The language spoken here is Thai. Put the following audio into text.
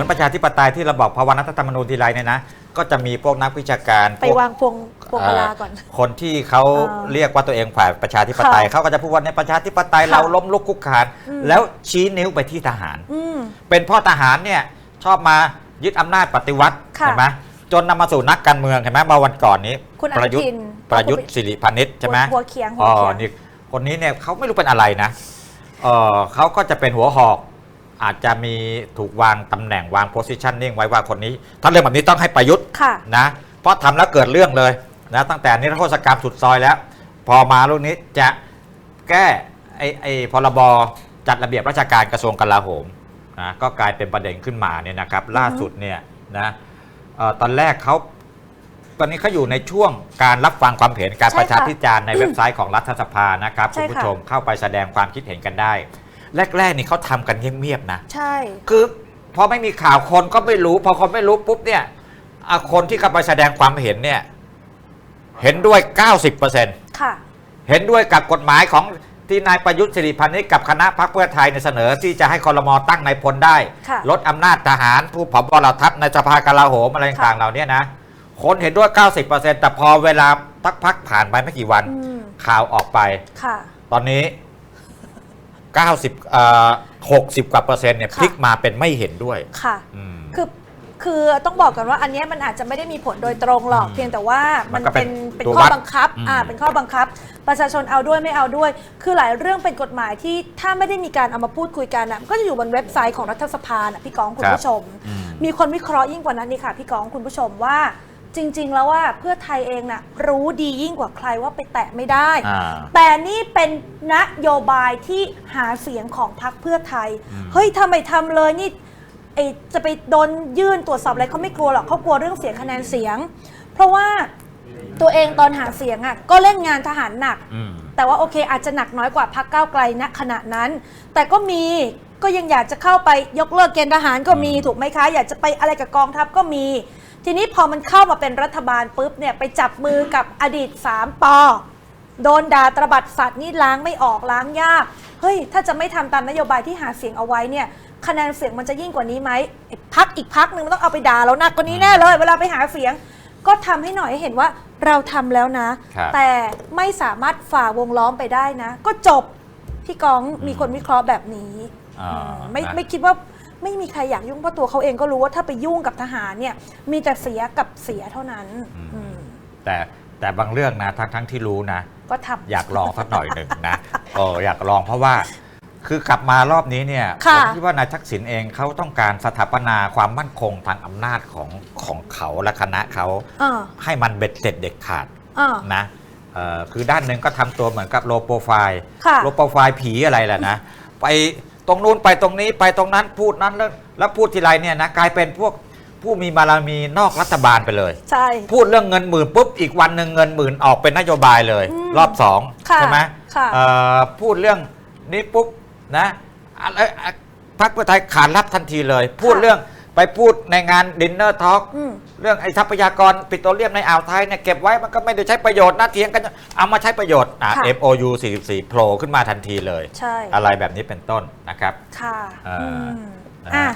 มือนประชาธิปไตยที่เราบอกภาวะรัฐธรรมนูญทีไรเนี่ยนะ ก็จะมีพวกนักวิชาการไปพวกวางพวงพวงมาลาก่อนเคนที่เขาอ่าเรียกว่าตัวเองฝ่ายประชาธิปไตยค่ะเขาก็จะพูดว่าในประชาธิปไตยค่ะเราล้มลุกคุกคานอืมแล้วชี้นิ้วไปที่ทหารอืมเป็นเพ่อทหารเนี่ยชอบมายึดอำนาจปฏิวัติค่ะเห็นไหมจนนำมาสู่นักการเมืองเห็นไหมมาวันก่อนนี้คุณอประยุทนุทิธ์นประยุทธ์สิริพานิชใช่ไหมหัวเขียงหัวอ๋อเขียงนี่คนนี้เนี่ยเขาไม่รู้เป็นอะไรนะเออเขาก็จะเป็นหัวหอก อาจจะมีถูกวางตำแหน่งวางโพสิชันนิ่งไว้ว่าคนนี้ ถ้าเรื่องแบบนี้ต้องให้ประยุทธ์ค่ะ นะเพราะทำแล้วเกิดเรื่องเลยนะตั้งแต่นิรโทษกรรมสุดซอยแล้ว พอมาลูกนี้จะแก้ไอ้ไอ้พรบจัดระเบียบราชการกระทรวงกลาโหมนะก็กลายเป็นประเด็นขึ้นมาเนี่ยนะครับ ล่าสุดเนี่ยนะเอ่อตอนแรกเขาตอนนี้เขาอยู่ในช่วงการรับฟังความเห็นการใช่ประชาค่ะ พิจารณ์ในเว็บไซต์ของรัฐสภานะครับใช่คุณค่ะผู้ชมเข้าไปแสดงความคิดเห็นกันได้ แรกๆนี่เขาทำกันเงียบๆนะ ใช่ คือพอไม่มีข่าวคนก็ไม่รู้ พอคนไม่รู้ปุ๊บเนี่ยอะคนที่เข้าไปแสดงความเห็นเนี่ย เห็นด้วย 90%ค่ะ เห็นด้วยกับกฎหมายของที่นายประยุทธ์สิริพันธ์นี้กับคณะพรรคเพื่อไทยในยเสนอที่จะให้คอรมอตั้งนายพลได้ ค่ะ ลดอำนาจทหารผู้ผบเหล่าทัพในสภากลาโหมอะไรต่างๆเหล่านี้นะ คนเห็นด้วย 90%แต่พอเวลาพักพักๆผ่านไปไม่กี่วัน อืมข่าวออกไป ค่ะ ตอนนี้ 90เอ่อ60 กว่าเปอร์เซ็นต์เนี่ยค่ะพลิกมาเป็นไม่เห็นด้วยค่ะ อืม คือคือต้องบอกกันว่าอันเนี้ยมันอาจจะไม่ได้มีผลโดยตรงหรอก อืมเพียงแต่ว่ามันมันก็เป็เป็นนเป็นตัวข้อวัดบังคับอืมอ่าเป็นข้อบังคับ ประชาชนเอาด้วยไม่เอาด้วย คือหลายเรื่องเป็นกฎหมายที่ถ้าไม่ได้มีการเอามาพูดคุยกันนะก็จะอยู่บนเว็บไซต์ของรัฐสภานะพี่กองคุณผู้ชม อืม มีคนวิเคราะห์ยิ่งกว่านั้นนี่ค่ะพี่กองคุณผู้ชมว่า จริง ๆ แล้วว่าเพื่อไทยเองน่ะรู้ดียิ่งกว่าใครว่าไปแตะไม่ได้ อ่า แต่นี่เป็นนโยบายที่หาเสียงของพรรคเพื่อไทยอืมเฮ้ยทำไมทำเลยนี่ไอจะไปโดนยื่นตรวจสอบอะไรเขาไม่กลัวหรอกเขากลัวเรื่องเสียงคะแนนเสียง เพราะว่าตัวเองตอนหาเสียงอะก็เล่นงานทหารหนัก อืม แต่ว่าโอเคอาจจะหนักน้อยกว่าพักก้าวไกลณขณะนั้น แต่ก็มีก็ยังอยากจะเข้าไปยกเลิกเกณฑ์ทหารก็มีอืมถูกไหมคะ อยากจะไปอะไรกับกองทัพก็มี ทีนี้พอมันเข้ามาเป็นรัฐบาลปุ๊บเนี่ยไปจับมือกับอดีต3ปอโดนด่าตระบัดสัตว์นี่ล้างไม่ออกล้างยาก เฮ้ย ถ้าจะไม่ทำตามนโยบายที่หาเสียงเอาไว้เนี่ยคะแนนเสียงมันจะยิ่งกว่านี้ไหมไอ้พักอีกพักหนึ่งมันต้องเอาไปด่าเราหนักกว่านี้แน่เลย เวลาไปหาเสียง ก็ทำให้หน่อยให้เห็นว่าเราทำแล้วนะครับแต่ไม่สามารถฝ่าวงล้อมไปได้นะ ก็จบพี่กองมีคนวิเคราะห์แบบนี้อ่าอืมไม่นะไม่คิดว่า ไม่มีใครอยากยุ่งเพราะตัวเขาเองก็รู้ว่าถ้าไปยุ่งกับทหารเนี่ยมีแต่เสียกับเสียเท่านั้นอืมอืมแต่แต่บางเรื่องนะทั้งทั้งที่รู้นะ ก็ทำ อยากลองสักหน่อยหนึ่งนะเอออยากลองเพราะว่า คือกลับมารอบนี้เนี่ยผค่ะ มคิดว่านายทักษิณเองเขาต้องการสถาปนาความมั่นคงทางอำนาจของของเขาและคณะเขาอ่าให้มันเบ็ดเสร็จเด็ดขาดอ่านะเอ่อคือด้านหนึ่งก็ทำตัวเหมือนกับโลโปรไฟล์ ค่ะ โลโปรไฟล์ผีอะไรแหละนะ ไป ตรงนู้นไปตรงนี้ไปตรงนั้นพูดนั้นแล้วแล้วพูดทีไรเนี่ยนะกลายเป็นพวกผู้มีบารมีนอกรัฐบาลไปเลย ใช่ พูดเรื่องเงินหมื่นปุ๊บอีกวันหนึ่งเงินหมื่นออกเป็นนโยบายเลย อืมรอบสองค่ะใช่ไหมค่ะเอ่อพูดเรื่องนี้ปุ๊บนะอะไรอะพรรคเพื่อไทยขานรับทันทีเลย พูดเรื่อง ไปพูดในงานดินเนอร์ทอล์กอืมเรื่องไอ้ทรัพยากรปิโตรเลียมในอ่าวไทยเนี่ยเก็บไว้มันก็ไม่ได้ใช้ประโยชน์นะเถียงกัน เอามาใช้ประโยชน์อะ ค่ะ MOU 44โผล่ขึ้นมาทันทีเลย ใช่ อะไรแบบนี้เป็นต้นนะครับ ค่ะอ่าอืมนะอะฮะ